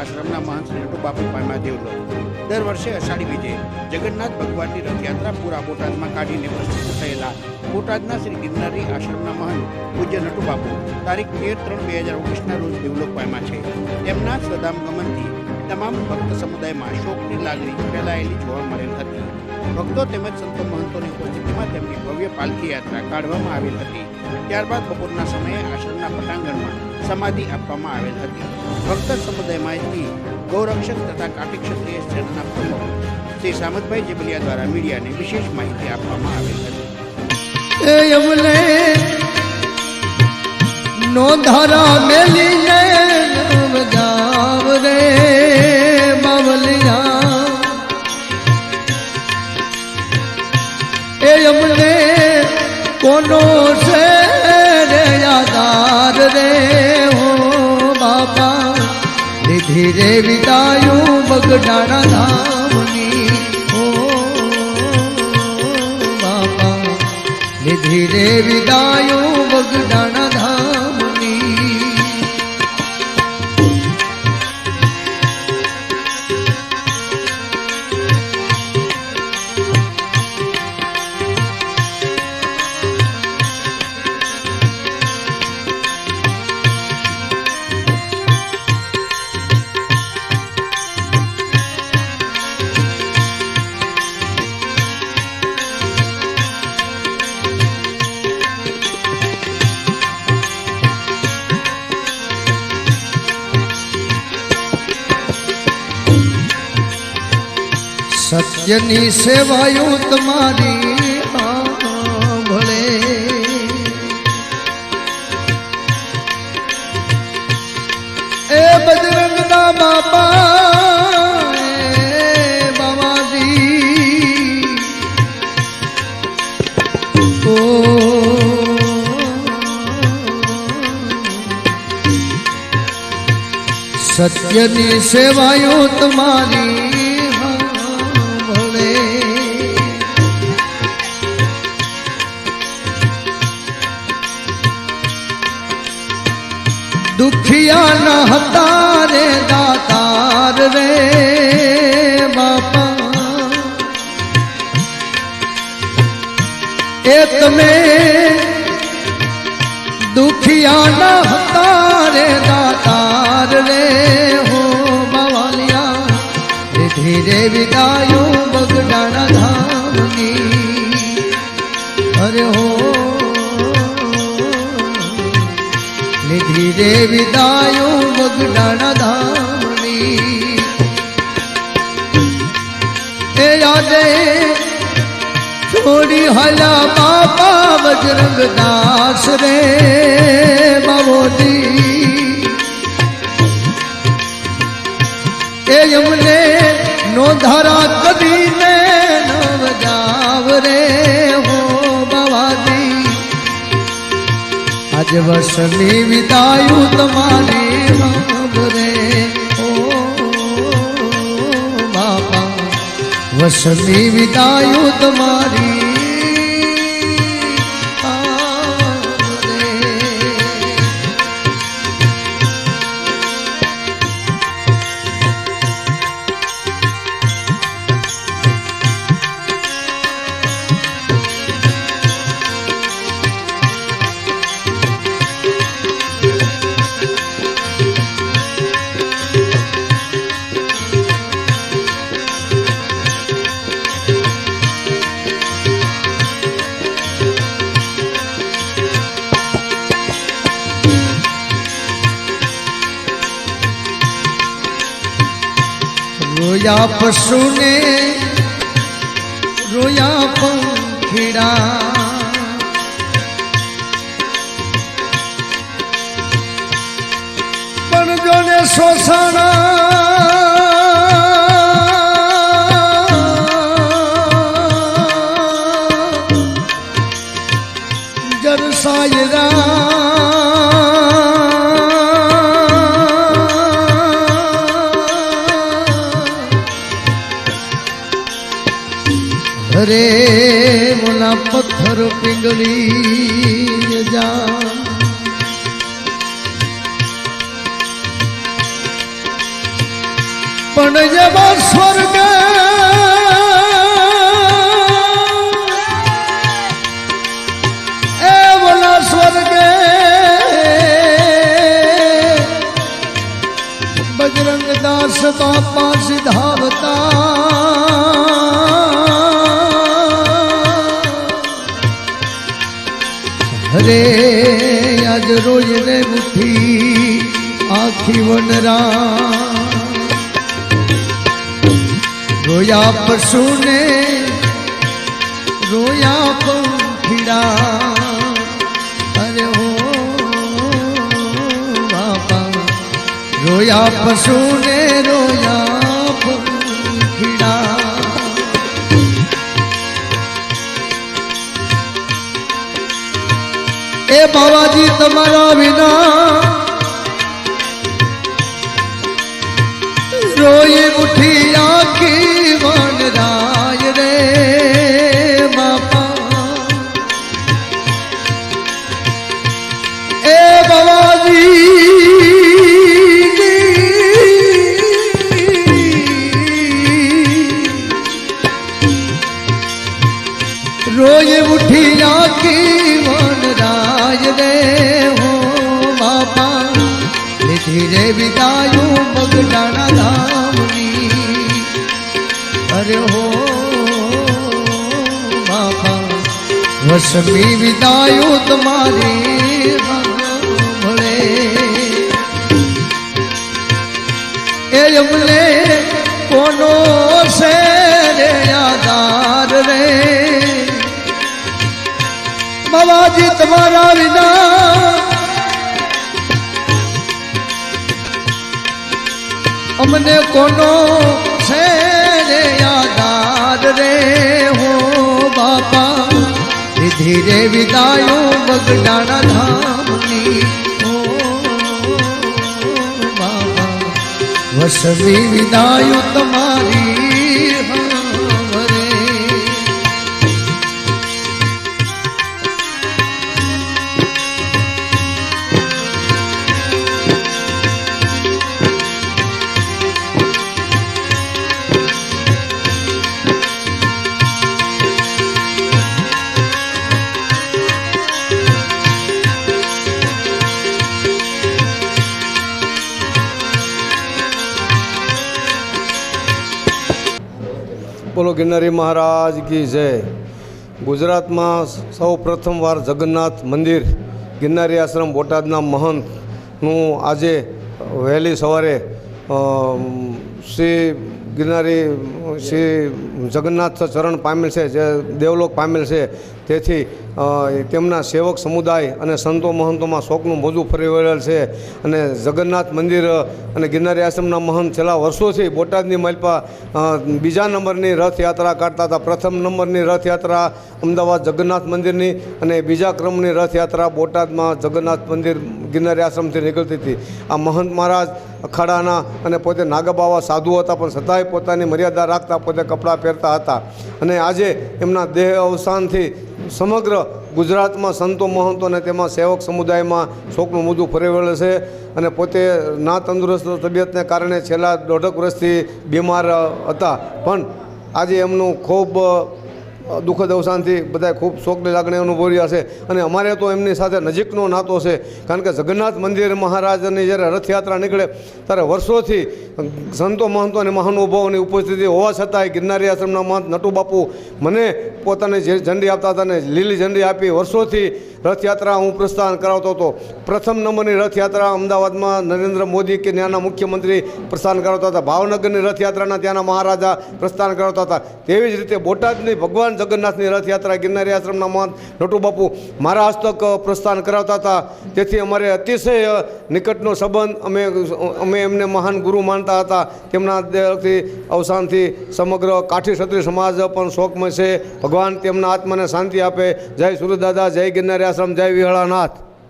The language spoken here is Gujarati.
આશ્રમના મહંત શ્રી નટુબાપુ પામ્યા દેવલો દર વર્ષે અષાઢી બીજે જગન્નાથ ભગવાનની રથયાત્રા પૂરા બોટાદમાં કાઢીને પ્રસિદ્ધ થયેલા બોટાદના શ્રી ગિરનારી આશ્રમના મહંત પૂજ્ય નટુબાપુ, તારીખ તેર ત્રણ બે હજાર ઓગણીસના રોજ દેવલોક પામ્યા છે. તેમના સ્વધામ ગમનથી તમામ ભક્ત સમુદાયમાં શોકની લાગણી ફેલાયેલી જોવા મળેલ હતી. ભક્તો તેમજ સંતો મહંતોની ઉપસ્થિતિમાં તેમની ભવ્ય પાલખી યાત્રા કાઢવામાં આવેલ હતી. ત્યારબાદ બપોરના સમયે આશ્રમના પટાંગણમાં સમાધિ આપવામાં આવેલ હતી ભક્ત સમુદાયમાંથી ગૌરક્ષક તથા કાટી ક્ષત્રિય સેનાના પ્રમુખ શ્રી સામતભાઈ જેબલિયા દ્વારા મીડિયાને વિશેષ માહિતી આપવામાં આવેલ હતી એ અમને નો ધારા મેલીને જાવ રે બાવલિયા એ અમને કોનો છે રે યાદાર રે હો બાપા નિધિ રે વિદાયો બગડાણા ધામની હો બાપા નિધિ રે વિદાયો બગડાણા સત્યની સેવાયું તમારી ભળે એ બજરંગના બાપા એ બાવાજી. ઓ. સત્યની સેવાયો તમારી દુખિયા ન હતા રે દાતાર રે બાપા એ તમે દુખિયા ન હતા યાદે છોડી હલા બાપા બજરંગ દાસ રે બાબોજી એ યમને નો ધારા કદી ને નવ જાવ રે, હો બાવાજી આજ વર્ષની વિદાયું તમારી વાંભરે વર્ષની વિદાયો તમારી રોયા પશુને રોયા પંખીડા. પણ જોને શોષણ હરે મોલા પથ્થર પીંગળી જા પણ જવા સ્વર્ગ એ બોલા સ્વર્ગે બજરંગ દાસ બાપા સિધાવતા રોજ ને મુઠ્ઠી આખી વનરા રોયા પશુને, રોયા પંખીડા. અરે હો, બાપા. રોયા પશુને, રોયા પંખીડા. બાવાજી તમારા વિના રોઈ ઉઠી આખી રોય ઉઠી આખી મન રાજ દે હો બાપા. લીધી રે વિદાયું બગડાણા ધામની અરે હો બાપા. વસમી વિદાયું તમારી ભળે. એ અમને બાબાજી તમારા વિના અમને કોનો છે રે આધાર રે? હો બાપા ધીરે વિદાયો બગડાણા ધામની. બાબા વસવી વિદાયો તમારી ગિરનારી મહારાજ કી જય. ગુજરાતમાં સૌ પ્રથમવાર જગન્નાથ મંદિર ગિરનારી આશ્રમ બોટાદના મહંતનું આજે વહેલી સવારે શ્રી ગિરનારી શ્રી જગન્નાથ ચરણ પામેલ છે, જે દેવલોક પામેલ છે, તેથી તેમના સેવક સમુદાય અને સંતો મહંતોમાં શોકનું મોજું ફરી વળેલ છે. અને જગન્નાથ મંદિર અને ગિરનારી આશ્રમના મહંત છેલ્લા વર્ષોથી બોટાદની માલપા બીજા નંબરની રથયાત્રા કાઢતા હતા. પ્રથમ નંબરની રથયાત્રા અમદાવાદ જગન્નાથ મંદિરની અને બીજા ક્રમની રથયાત્રા બોટાદમાં જગન્નાથ મંદિર ગિરનારી આશ્રમથી નીકળતી હતી. આ મહંત મહારાજ અખાડાના અને પોતે નાગબાવા સાધુ હતા, પણ છતાંય પોતાની મર્યાદા રાખતા પોતે કપડાં પહેરતા હતા. અને આજે એમના દેહ અવસાનથી સમગ્ર ગુજરાતમાં સંતો મહંતો અને તેમાં સેવક સમુદાયમાં શોકનું મોજું ફરી છે અને પોતે ના તંદુરસ્ત તબિયતને કારણે છેલ્લા દોઢક વર્ષથી બીમાર હતા. પણ આજે એમનું ખૂબ દુઃખદ અવસાનથી બધા ખૂબ શોકની લાગણી અનુભવી રહ્યા છે અને અમારે તો એમની સાથે નજીકનો નાતો છે કારણ કે જગન્નાથ મંદિર મહારાજની જ્યારે રથયાત્રા નીકળે, ત્યારે વર્ષોથી સંતો મહંતો અને મહાનુભાવોની ઉપસ્થિતિ હોવા છતાંય ગિરનારી આશ્રમના મહંત નટુ બાપુ મને પોતાની જે ઝંડી આપતા હતા અને લીલી ઝંડી આપી વર્ષોથી રથયાત્રા હું પ્રસ્થાન કરાવતો હતો. પ્રથમ નંબરની રથયાત્રા અમદાવાદમાં નરેન્દ્ર મોદી કે ત્યાંના મુખ્યમંત્રી પ્રસ્થાન કરાવતા હતા. ભાવનગરની રથયાત્રાના ત્યાંના મહારાજા પ્રસ્થાન કરાવતા હતા. તેવી જ રીતે બોટાદની ભગવાન જગન્નાથની રથયાત્રા ગિરનારી આશ્રમના મહંત નટુ બાપુ મારા હસ્તક પ્રસ્થાન કરાવતા હતા. તેથી અમારે અતિશય નિકટનો સંબંધ અમે અમે એમને મહાન ગુરુ માનતા હતા. તેમના અવસાનથી સમગ્ર કાઠી ક્ષત્રિય સમાજ પણ શોકમાં છે. ભગવાન તેમના આત્માને શાંતિ આપે. જય સુરદાદા જય ગિરનારી આશ્રમ જય વિહળાનાથ.